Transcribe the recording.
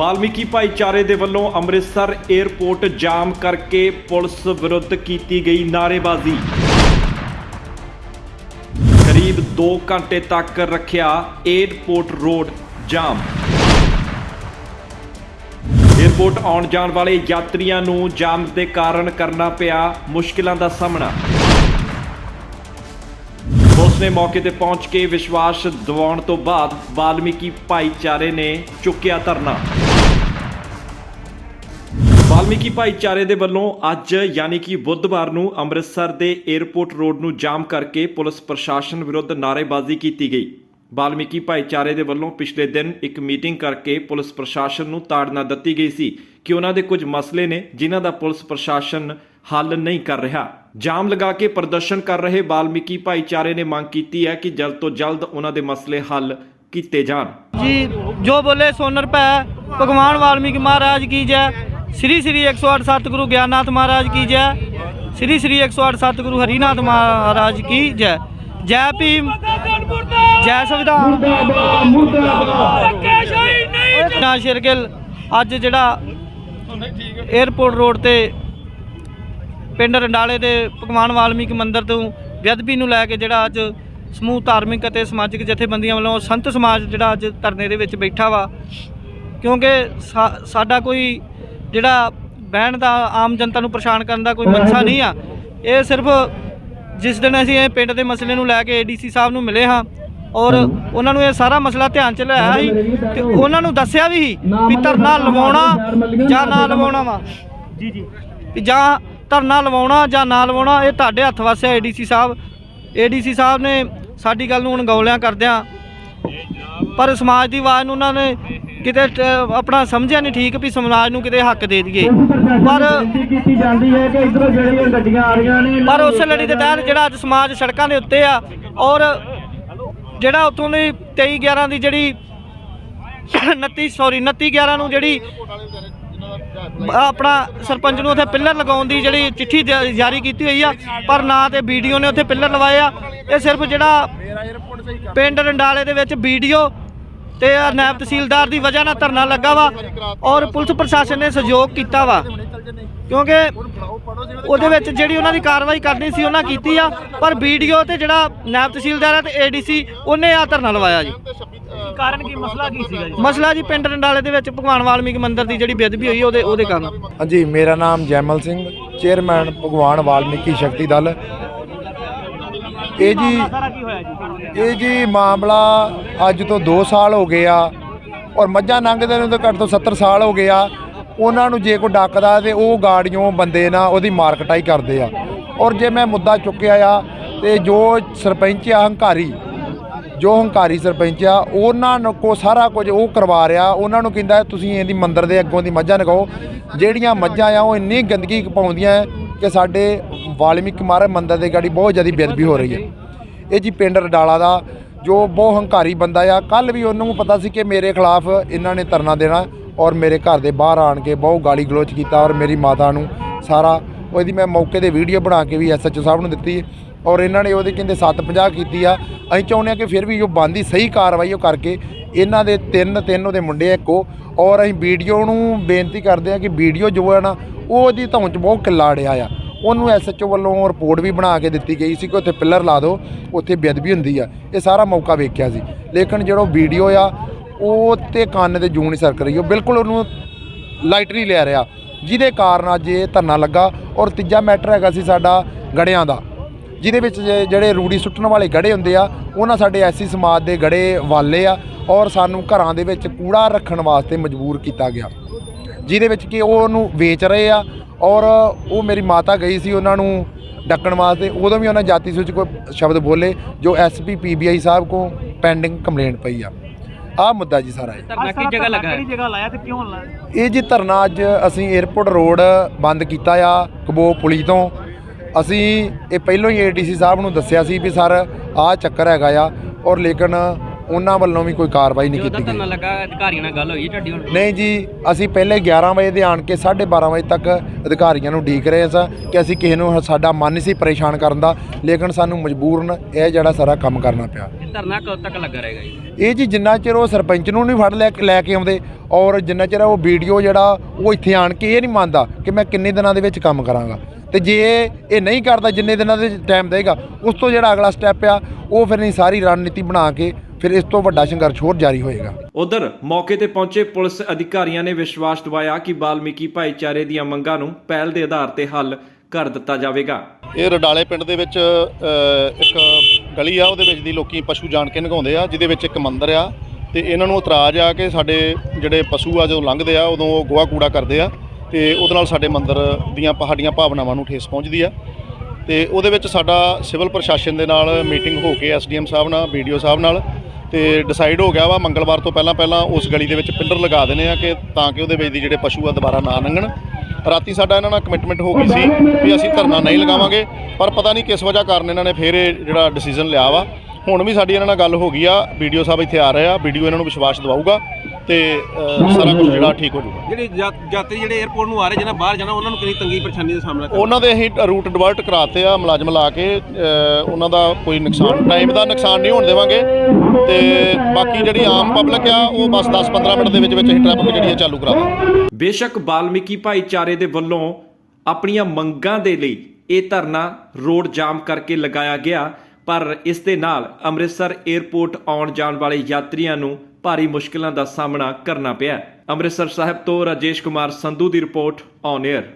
ਵਾਲਮੀਕੀ ਭਾਈਚਾਰੇ ਦੇ ਵੱਲੋਂ ਅੰਮ੍ਰਿਤਸਰ 에ਅਰਪੋਰਟ ਜਾਮ ਕਰਕੇ ਪੁਲਿਸ ਵਿਰੁੱਧ ਕੀਤੀ ਗਈ ਨਾਰੇਬਾਜ਼ੀ ਕਰੀਬ 2 ਘੰਟੇ ਤੱਕ ਰੱਖਿਆ 에ਅਰਪੋਰਟ ਰੋਡ ਜਾਮ। 에ਅਰਪੋਰਟ ਆਉਣ ਜਾਣ ਵਾਲੇ ਯਾਤਰੀਆਂ ਨੂੰ ਜਾਮ ਦੇ ਕਾਰਨ ਕਰਨਾ ਪਿਆ ਮੁਸ਼ਕਲਾਂ ਦਾ ਸਾਹਮਣਾ। ਪੁਲਿਸ ਨੇ ਮੌਕੇ ਤੇ ਪਹੁੰਚ ਕੇ ਵਿਸ਼ਵਾਸ ਦਿਵਾਉਣ ਤੋਂ ਬਾਅਦ ਵਾਲਮੀਕੀ ਭਾਈਚਾਰੇ ਨੇ ਚੁੱਕਿਆ ਧਰਨਾ। ਵਾਲਮੀਕੀ ਭਾਈਚਾਰੇ ਦੇ ਵੱਲੋਂ ਅੱਜ ਯਾਨੀ ਕਿ ਬੁੱਧਵਾਰ ਨੂੰ ਅੰਮ੍ਰਿਤਸਰ ਦੇ 에어ਪੋਰਟ ਰੋਡ ਨੂੰ ਜਾਮ ਕਰਕੇ ਪੁਲਿਸ ਪ੍ਰਸ਼ਾਸਨ ਵਿਰੁੱਧ ਨਾਰੇਬਾਜ਼ੀ ਕੀਤੀ ਗਈ। ਵਾਲਮੀਕੀ ਭਾਈਚਾਰੇ ਦੇ ਵੱਲੋਂ ਪਿਛਲੇ ਦਿਨ ਇੱਕ ਮੀਟਿੰਗ ਕਰਕੇ ਪੁਲਿਸ ਪ੍ਰਸ਼ਾਸਨ ਨੂੰ ਤਾੜਨਾ ਦਿੱਤੀ ਗਈ ਸੀ ਕਿ ਉਹਨਾਂ ਦੇ ਕੁਝ ਮਸਲੇ ਨੇ ਜਿਨ੍ਹਾਂ ਦਾ ਪੁਲਿਸ ਪ੍ਰਸ਼ਾਸਨ ਹੱਲ ਨਹੀਂ ਕਰ ਰਿਹਾ। ਜਾਮ ਲਗਾ ਕੇ ਪ੍ਰਦਰਸ਼ਨ ਕਰ ਰਹੇ ਵਾਲਮੀਕੀ ਭਾਈਚਾਰੇ ਨੇ ਮੰਗ ਕੀਤੀ ਹੈ ਕਿ ਜਲਦ ਤੋਂ ਜਲਦ ਉਹਨਾਂ ਦੇ ਮਸਲੇ ਹੱਲ ਕੀਤੇ ਜਾਣ। ਜੀ, ਜੋ ਬੋਲੇ ਸੋਨਰ ਪੈ ਭਗਵਾਨ ਵਾਲਮੀਕੀ ਮਹਾਰਾਜ ਕੀ ਜੈ। ਸ਼੍ਰੀ ਸ਼੍ਰੀ एक सौ आठ सतगुरु ज्ञाननाथ महाराज की जय श्री श्री एक सौ आठ सतगुरु हरिनाथ महाराज की जय जय भीम ਜੈ ਸੰਵਿਧਾਨ। ਨਾ ਸ਼ੇਰਗਿਲ ਅੱਜ ਜਿਹੜਾ ਏਅਰਪੋਰਟ ਰੋਡ ਤੇ ਪਿੰਡ ਰੰਡਾਲੇ ਦੇ ਭਗਵਾਨ ਵਾਲਮੀਕ ਮੰਦਰ ਤੋਂ ਵਿਦਵੀ ਨੂੰ ਲੈ ਕੇ ਜਿਹੜਾ ਅੱਜ ਸਮੂਹ ਧਾਰਮਿਕ ਅਤੇ ਸਮਾਜਿਕ ਜਥੇਬੰਦੀਆਂ ਵੱਲੋਂ ਸੰਤ ਸਮਾਜ ਜਿਹੜਾ ਅੱਜ ਧਰਨੇ ਦੇ ਵਿੱਚ ਬੈਠਾ ਵਾ। ਕਿਉਂਕਿ ਸਾਡਾ ਕੋਈ ਜਿਹੜਾ ਬਹਿਣ ਦਾ ਆਮ ਜਨਤਾ ਨੂੰ ਪਰੇਸ਼ਾਨ ਕਰਨ ਦਾ ਕੋਈ ਮਨਸਾ ਨਹੀਂ ਆ ਇਹ ਸਿਰਫ ਜਿਸ ਦਿਨ ਅਸੀਂ ਇਹ ਪਿੰਡ ਦੇ ਮਸਲੇ ਨੂੰ ਲੈ ਕੇ ਏਡੀਸੀ ਸਾਹਿਬ ਨੂੰ ਮਿਲੇ ਹਾਂ ਔਰ ਉਹਨਾਂ ਨੂੰ ਇਹ ਸਾਰਾ ਮਸਲਾ ਧਿਆਨ ਚ ਲਿਆਇਆ ਸੀ ਤੇ ਉਹਨਾਂ ਨੂੰ ਦੱਸਿਆ ਵੀ ਸੀ ਵੀ ਧਰਨਾ ਲਵਾਉਣਾ ਜਾਂ ਨਾ ਲਵਾਉਣਾ ਵਾ। ਜੀ ਜੀ। ਵੀ ਜਾਂ ਧਰਨਾ ਲਵਾਉਣਾ ਜਾਂ ਨਾ ਲਵਾਉਣਾ ਇਹ ਤੁਹਾਡੇ ਹੱਥ ਵਾਸਤੇ ਏਡੀਸੀ ਸਾਹਿਬ। ਏਡੀਸੀ ਸਾਹਿਬ ਨੇ ਸਾਡੀ ਗੱਲ ਨੂੰ ਅਣਗੌਲਿਆਂ ਕਰਦਿਆਂ ਪਰ ਸਮਾਜ ਦੀ ਆਵਾਜ਼ ਨੂੰ ਉਹਨਾਂ ਨੇ ਕਿਤੇ ਟ- ਆਪਣਾ ਸਮਝਿਆ ਨਹੀਂ ਠੀਕ ਵੀ ਸਮਾਜ ਨੂੰ ਕਿਤੇ ਹੱਕ ਦੇ ਦਈਏ। ਪਰ ਕੀਤੀ ਜਾਂਦੀ ਹੈ ਕਿ ਇਧਰੋਂ ਜਿਹੜੀਆਂ ਗੱਡੀਆਂ ਆ ਰਹੀਆਂ ਨੇ ਪਰ ਉਸ ਲੜੀ ਦੇ ਤਹਿਤ ਜਿਹੜਾ ਅੱਜ ਸਮਾਜ ਸੜਕਾਂ ਦੇ ਉੱਤੇ ਆ ਔਰ ਜਿਹੜਾ ਉੱਥੋਂ ਦੀ 23 11 ਦੀ ਜਿਹੜੀ 29 ਸੌਰੀ 29 11 ਨੂੰ ਜਿਹੜੀ ਆਪਣਾ ਸਰਪੰਚ ਨੂੰ ਉੱਥੇ ਪਿੱਲਰ ਲਗਾਉਣ ਦੀ ਜਿਹੜੀ ਚਿੱਠੀ ਜਾ- ਜਾਰੀ ਕੀਤੀ ਹੋਈ ਆ ਪਰ ਨਾ ਤੇ ਵੀਡੀਓ ਨੇ ਉੱਥੇ ਪਿੱਲਰ ਲਵਾਏ ਆ। ਇਹ ਸਿਰਫ ਜਿਹੜਾ ਪਿੰਡ ਰੰਡਾਲੇ ਦੇ ਵਿੱਚ ਵੀਡੀਓ ਤੇ ਨਾਇਬ ਤਹਿਸੀਲਦਾਰ ਦੀ ਵਜ੍ਹਾ ਨਾਲ ਧਰਨਾ ਲੱਗਾ ਵਾ ਔਰ ਪੁਲਿਸ ਪ੍ਰਸ਼ਾਸਨ ਨੇ ਸਹਿਯੋਗ ਕੀਤਾ ਵਾ। ਕਿਉਂਕਿ ਉਹਦੇ ਵਿੱਚ ਜਿਹੜੀ ਉਹਨਾਂ ਦੀ ਕਾਰਵਾਈ ਕਰਨੀ ਸੀ ਉਹਨਾਂ ਕੀਤੀ ਆ ਪਰ ਵੀਡੀਓ ਤੇ ਜਿਹੜਾ ਨਾਇਬ ਤਹਿਸੀਲਦਾਰ ਹੈ ਤੇ ਏਡੀਸੀ ਉਹਨੇ ਆ ਧਰਨਾ ਲਵਾਇਆ ਜੀ। ਕਾਰਨ ਕੀ? ਮਸਲਾ ਕੀ ਸੀਗਾ ਜੀ? ਮਸਲਾ ਜੀ ਪਿੰਡ ਰੰਡਾਲੇ ਦੇ ਵਿੱਚ ਭਗਵਾਨ ਵਾਲਮੀਕ ਮੰਦਿਰ ਦੀ ਜਿਹੜੀ ਬੇਅਦਬੀ ਹੋਈ ਉਹਦੇ ਉਹਦੇ ਕਾਰਨ ਹਾਂਜੀ ਮੇਰਾ ਨਾਮ ਜੈਮਲ ਸਿੰਘ ਚੇਅਰਮੈਨ ਭਗਵਾਨ ਵਾਲਮੀਕੀ ਸ਼ਕਤੀ ਦਲ ਇਹ ਜੀ ਇਹ ਜੀ ਮਾਮਲਾ ਅੱਜ ਤੋਂ 2 ਸਾਲ ਹੋ ਗਏ ਆ ਔਰ ਮੱਝਾਂ ਲੰਘਦੇ ਨੂੰ ਤਾਂ ਘੱਟ ਤੋਂ 70 ਸਾਲ ਹੋ ਗਏ ਆ। ਉਹਨਾਂ ਨੂੰ ਜੇ ਕੋਈ ਡੱਕਦਾ ਤੇ ਉਹ ਗਾੜੀਆਂ ਬੰਦੇ ਨਾ ਉਹਦੀ ਮਾਰਕਟਾਈ ਕਰਦੇ ਆ। ਔਰ ਜੇ ਮੈਂ ਮੁੱਦਾ ਚੁੱਕਿਆ ਆ ਤੇ ਜੋ ਸਰਪੰਚ ਆ ਹੰਕਾਰੀ ਜੋ ਹੰਕਾਰੀ ਸਰਪੰਚ ਆ ਉਹਨਾਂ ਨੂੰ ਕੋ ਸਾਰਾ ਕੁਝ ਉਹ ਕਰਵਾ ਰਿਹਾ। ਉਹਨਾਂ ਨੂੰ ਕਹਿੰਦਾ ਤੁਸੀਂ ਇਹਦੀ ਮੰਦਰ ਦੇ ਅੱਗੋਂ ਦੀ ਮੱਝਾਂ ਨਗਾਓ ਜਿਹੜੀਆਂ ਮੱਝਾਂ ਆ ਉਹ ਇੰਨੀ ਗੰਦਗੀ ਪਾਉਂਦੀਆਂ ਕਿ ਸਾਡੇ ਵਾਲਮੀਕ ਮਹਾਰਾਜ ਮੰਦਰ ਦੇ ਗਾੜੀ ਬਹੁਤ ਜ਼ਿਆਦਾ ਬੇਅਦਬੀ ਹੋ ਰਹੀ ਹੈ। ਇਹ ਜੀ ਪਿੰਡ ਰਡਾਲਾ ਦਾ ਜੋ ਬਹੁਤ ਹੰਕਾਰੀ ਬੰਦਾ ਆ ਕੱਲ ਵੀ ਉਹਨੂੰ ਪਤਾ ਸੀ ਕਿ ਮੇਰੇ ਖਿਲਾਫ ਇਹਨਾਂ ਨੇ ਧਰਨਾ ਦੇਣਾ ਔਰ ਮੇਰੇ ਘਰ ਦੇ ਬਾਹਰ ਆਣ ਕੇ ਬਹੁਤ ਗਾਲੀ ਗਲੋਚ ਕੀਤਾ ਔਰ ਮੇਰੀ ਮਾਤਾ ਨੂੰ ਸਾਰਾ। ਉਹਦੀ ਮੈਂ ਮੌਕੇ ਤੇ ਵੀਡੀਓ ਬਣਾ ਕੇ ਵੀ ਐਸਐਚਓ ਸਾਹਿਬ ਨੂੰ ਦਿੱਤੀ ਔਰ ਇਹਨਾਂ ਨੇ ਉਹਦੇ ਕਹਿੰਦੇ 750 ਕੀਤੀ ਆ। ਅਸੀਂ ਚਾਹੁੰਦੇ ਆ ਕਿ ਫਿਰ ਵੀ ਜੋ ਬੰਦੀ ਸਹੀ ਕਾਰਵਾਈ ਉਹ ਕਰਕੇ ਇਹਨਾਂ ਦੇ ਤਿੰਨ ਤਿੰਨ ਉਹਦੇ ਮੁੰਡੇ ਇੱਕੋ ਔਰ ਅਸੀਂ ਵੀਡੀਓ ਨੂੰ ਬੇਨਤੀ ਕਰਦੇ ਆ ਕਿ ਵੀਡੀਓ ਜੋ ਹੈ ਨਾ, ਉਹ ਉਹਦੀ ਧੌਣ 'ਚ ਬਹੁਤ ਕਿੱਲਾ ਅੜਿਆ ਆ। ਉਹਨੂੰ ਐਸਐਚਓ ਵੱਲੋਂ ਰਿਪੋਰਟ ਵੀ ਬਣਾ ਕੇ ਦਿੱਤੀ ਗਈ ਸੀ ਕਿ ਉੱਥੇ ਪਿੱਲਰ ਲਾ ਦਿਓ, ਉੱਥੇ ਬੇਅਦਬੀ ਹੁੰਦੀ ਆ। ਇਹ ਸਾਰਾ ਮੌਕਾ ਵੇਖਿਆ ਸੀ। ਲੇਕਿਨ ਜਿਹੜਾ ਵੀਡੀਓ ਆ, ਉਹ ਤੇ ਕੰਨ ਤੇ ਜੂਨ ਨਹੀਂ ਸਰਕ ਰਹੀ। ਉਹ ਬਿਲਕੁਲ ਉਹਨੂੰ ਲਾਈਟਰੀ ਲੈ ਰਿਹਾ। ਜਿਹਦੇ ਕਾਰਨ ਅੱਜ ਇਹ ਧਰਨਾ ਲੱਗਾ ਔਰ ਤੀਜਾ ਮੈਟਰ ਹੈਗਾ ਸੀ ਸਾਡਾ ਗੜਿਆਂ ਦਾ। ਜਿਹਦੇ ਵਿੱਚ ਜੇ- ਜਿਹੜੇ ਰੂੜੀ ਸੁੱਟਣ ਵਾਲੇ ਗੜੇ ਹੁੰਦੇ ਆ, ਉਹਨਾਂ ਸਾਡੇ ਐਸੀ ਸਮਾਜ ਦੇ ਗੜੇ ਵਾਲੇ ਆ ਔਰ ਸਾਨੂੰ ਘਰਾਂ ਦੇ ਵਿੱਚ ਕੂੜਾ ਰੱਖਣ ਵਾਸਤੇ ਮਜਬੂਰ ਕੀਤਾ ਗਿਆ। ਜਿਹਦੇ ਵਿੱਚ ਕਿ ਉਹ ਉਹਨੂੰ ਵੇਚ ਰਹੇ ਆ ਔਰ ਉਹ ਮੇਰੀ ਮਾਤਾ ਗਈ ਸੀ ਉਹਨਾਂ ਨੂੰ ਡੱਕਣ ਵਾਸਤੇ ਉਦੋਂ ਵੀ ਉਹਨਾਂ ਜਾਤੀ ਸੂਚਕ ਕੋਈ ਸ਼ਬਦ ਬੋਲੇ ਜੋ ਐਸਪੀ ਪੀਬੀਆਈ ਸਾਹਿਬ ਕੋ ਪੈਂਡਿੰਗ ਕੰਪਲੇਂਟ ਪਈ ਆ। ਆਹ ਮੁੱਦਾ ਜੀ ਸਾਰਾ ਇਹ। ਧਰਨਾ ਕੀ ਜਗ੍ਹਾ ਲੱਗਾ ਕਿਹੜੀ ਜਗ੍ਹਾ ਲਾਇਆ ਤੇ ਕਿਉਂ ਲਾਇਆ? ਇਹ ਜੀ ਧਰਨਾ ਅੱਜ ਅਸੀਂ 에ਅਰਪੋਰਟ ਰੋਡ ਬੰਦ ਕੀਤਾ ਆ ਕਬੋ ਪੁਲੀ ਤੋਂ। ਅਸੀਂ ਇਹ ਪਹਿਲਾਂ ਹੀ ਏਡੀਸੀ ਸਾਹਿਬ ਨੂੰ ਦੱਸਿਆ ਸੀ ਵੀ ਸਰ ਆਹ ਚੱਕਰ ਹੈਗਾ ਆ ਔਰ ਲੇਕਿਨ ਉਹਨਾਂ ਵੱਲੋਂ ਵੀ ਕੋਈ ਕਾਰਵਾਈ ਨਹੀਂ ਕੀਤੀ ਗਈ। ਲੱਗਾ ਅਧਿਕਾਰੀਆਂ ਨਾਲ ਗੱਲ ਹੋਈ ਤੁਹਾਡੀ ਹੁਣ? ਨਹੀਂ ਜੀ ਅਸੀਂ ਪਹਿਲੇ 11 ਵਜੇ ਦੇ ਆਣ ਕੇ 12:30 ਵਜੇ ਤੱਕ ਅਧਿਕਾਰੀਆਂ ਨੂੰ ਢੀਕ ਰਹੇ ਸਾਂ ਕਿ ਅਸੀਂ ਕਿਸੇ ਨੂੰ ਸਾਡਾ ਮਨ ਸੀ ਪਰੇਸ਼ਾਨ ਕਰਨ ਦਾ ਲੇਕਿਨ ਸਾਨੂੰ ਮਜਬੂਰਨ ਇਹ ਜਿਹੜਾ ਸਾਰਾ ਕੰਮ ਕਰਨਾ ਪਿਆ। ਧਰਨਾ ਕਦੋਂ ਤੱਕ ਲੱਗਾ ਰਹੇਗਾ ਜੀ? ਇਹ ਜੀ ਜਿੰਨਾ ਚਿਰ ਉਹ ਸਰਪੰਚ ਨੂੰ ਨਹੀਂ ਫੜ ਲੈ ਲੈ ਕੇ ਆਉਂਦੇ ਔਰ ਜਿੰਨਾ ਚਿਰ ਉਹ ਵੀਡੀਓ ਜਿਹੜਾ ਉਹ ਇੱਥੇ ਆਣ ਕੇ ਇਹ ਨਹੀਂ ਮੰਨਦਾ ਕਿ ਮੈਂ ਕਿੰਨੇ ਦਿਨਾਂ ਦੇ ਵਿੱਚ ਕੰਮ ਕਰਾਂਗਾ। ਤੇ ਜੇ ਇਹ- ਇਹ ਨਹੀਂ ਕਰਦਾ ਜਿੰਨੇ ਦਿਨਾਂ ਦੇ ਟਾਈਮ ਦੇਗਾ ਉਸ ਤੋਂ ਜਿਹੜਾ ਅਗਲਾ ਸਟੈਪ ਆ ਉਹ ਫਿਰ ਨਹੀਂ ਸਾਰੀ ਰਣਨੀਤੀ ਬਣਾ ਕੇ ਫਿਰ ਇਸ ਤੋਂ ਵੱਡਾ ਸੰਘਰਸ਼ ਹੋਰ ਜਾਰੀ ਹੋਏਗਾ। ਉਧਰ ਮੌਕੇ ਤੇ ਪਹੁੰਚੇ ਪੁਲਿਸ ਅਧਿਕਾਰੀਆਂ ਨੇ ਵਿਸ਼ਵਾਸ ਦਿਵਾਇਆ ਕਿ ਬਾਲਮੀਕੀ ਭਾਈਚਾਰੇ ਦੀਆਂ ਮੰਗਾਂ ਨੂੰ ਪਹਿਲ ਦੇ ਆਧਾਰ ਤੇ ਹੱਲ ਕਰ ਦਿੱਤਾ ਜਾਵੇਗਾ। ਇਹ ਰਡਾਲੇ ਪਿੰਡ ਦੇ ਵਿੱਚ ਇੱਕ ਗਲੀ ਆ ਉਹਦੇ ਵਿੱਚ ਦੀ ਲੋਕੀ ਪਸ਼ੂ ਜਾਣ ਕੇ ਨਗਾਉਂਦੇ ਆ ਜਿਹਦੇ ਵਿੱਚ ਇੱਕ ਮੰਦਿਰ ਆ ਤੇ ਇਹਨਾਂ ਨੂੰ ਇਤਰਾਜ਼ ਆ ਕਿ ਸਾਡੇ ਜਿਹੜੇ ਪਸ਼ੂ ਆ ਜਦੋਂ ਲੰਘਦੇ ਆ ਉਦੋਂ ਉਹ ਗੋਹਾ ਕੂੜਾ ਕਰਦੇ ਆ ਤੇ ਉਹਦੇ ਨਾਲ ਸਾਡੇ ਮੰਦਿਰ ਦੀਆਂ ਪਹਾੜੀਆਂ ਭਾਵਨਾਵਾਂ ਨੂੰ ਠੇਸ ਪਹੁੰਚਦੀ ਆ। ਤੇ ਉਹਦੇ ਵਿੱਚ ਸਾਡਾ ਸਿਵਲ ਪ੍ਰਸ਼ਾਸਨ ਦੇ ਨਾਲ ਮੀਟਿੰਗ ਹੋ ਕੇ ਐਸਡੀਐਮ ਸਾਹਿਬ ਨਾਲ ਵੀਡੀਓ ਸਾਹਿਬ ਨਾਲ ਤੇ ਡਿਸਾਈਡ ਹੋ ਗਿਆ ਵਾ ਮੰਗਲਵਾਰ ਤੋਂ ਪਹਿਲਾਂ ਪਹਿਲਾਂ ਉਸ ਗਲੀ ਦੇ ਵਿੱਚ ਪਿੱਲਰ ਲਗਾ ਦੇਣੇ ਆ ਕਿ ਤਾਂ ਕਿ ਉਹਦੇ ਵਿੱਚ ਦੀ ਜਿਹੜੇ ਪਸ਼ੂ ਆ ਦੁਬਾਰਾ ਨਾ ਲੰਘਣ। ਰਾਤੀ ਸਾਡਾ ਇਹਨਾਂ ਨਾਲ ਕਮਿਟਮੈਂਟ ਹੋ ਗਈ ਸੀ ਵੀ ਅਸੀਂ ਧਰਨਾ ਨਹੀਂ ਲਗਾਵਾਂਗੇ, ਪਰ ਪਤਾ ਨਹੀਂ ਕਿਸ ਵਜ੍ਹਾ ਕਾਰਨ ਇਹਨਾਂ ਨੇ ਫੇਰ ਇਹ ਜਿਹੜਾ ਡਿਸੀਜਨ ਲਿਆ ਵਾ। ਹੁਣ ਵੀ ਸਾਡੀ ਇਹਨਾਂ ਨਾਲ ਗੱਲ ਹੋ ਗਈ ਆ ਵੀਡੀਓ ਸਾਹਿਬ ਇੱਥੇ ਆ ਰਹੇ ਆ ਵੀਡੀਓ ਇਹਨਾਂ ਨੂੰ ਵਿਸ਼ਵਾਸ ਦਿਵਾਊਗਾ ਤੇ ਸਾਰਾ ਕੁਝ ਜਿਹੜਾ ਠੀਕ ਹੋ ਜਾਊਗਾ। ਜਿਹੜੇ ਯਾਤਰੀ ਜਿਹੜੇ 에어ਪੋਰਟ ਨੂੰ ਆ ਰਹੇ ਜਿਹਨਾਂ ਬਾਹਰ ਜਾਣਾ ਉਹਨਾਂ ਨੂੰ ਕਿੰਨੀ ਤੰਗੀ ਪਰੇਸ਼ਾਨੀ ਦਾ ਸਾਹਮਣਾ ਕਰਨਾ? ਉਹਨਾਂ ਦੇ ਅਸੀਂ ਰੂਟ ਡਿਵਰਟ ਕਰਾਤੇ ਆ ਮੁਲਾਜ਼ਮ ਲਾ ਕੇ ਉਹਨਾਂ ਦਾ ਕੋਈ ਨੁਕਸਾਨ ਟਾਈਮ ਦਾ ਨੁਕਸਾਨ ਨਹੀਂ ਹੋਣ ਦੇਵਾਂਗੇ। ਤੇ ਬਾਕੀ ਜਿਹੜੀ ਆਮ ਪਬਲਿਕ ਆ ਉਹ ਬਸ 10-15 ਮਿੰਟ ਦੇ ਵਿੱਚ ਵਿੱਚ ਅਸੀਂ ਟ੍ਰੈਫਿਕ ਜਿਹੜੀ ਆ ਚਾਲੂ ਕਰਾ ਦਾਂਗੇ। ਬੇਸ਼ੱਕ ਬਾਲਮੀਕੀ ਭਾਈਚਾਰੇ ਦੇ ਵੱਲੋਂ ਆਪਣੀਆਂ ਮੰਗਾਂ ਦੇ ਲਈ ਇਹ ਧਰਨਾ ਰੋਡ ਜਾਮ ਕਰਕੇ ਲਗਾਇਆ ਗਿਆ। ਪਰ ਇਸ ਦੇ ਨਾਲ ਅੰਮ੍ਰਿਤਸਰ 에ਅਰਪੋਰਟ ਆਉਣ ਜਾਣ ਵਾਲੇ ਯਾਤਰੀਆਂ ਨੂੰ ਭਾਰੀ ਮੁਸ਼ਕਲਾਂ ਦਾ ਸਾਹਮਣਾ ਕਰਨਾ ਪਿਆ। ਅੰਮ੍ਰਿਤਸਰ ਸਾਹਿਬ ਤੋਂ ਰਾਜੇਸ਼ ਕੁਮਾਰ ਸੰਧੂ ਦੀ ਰਿਪੋਰਟ ਔਨ 에ਅਰ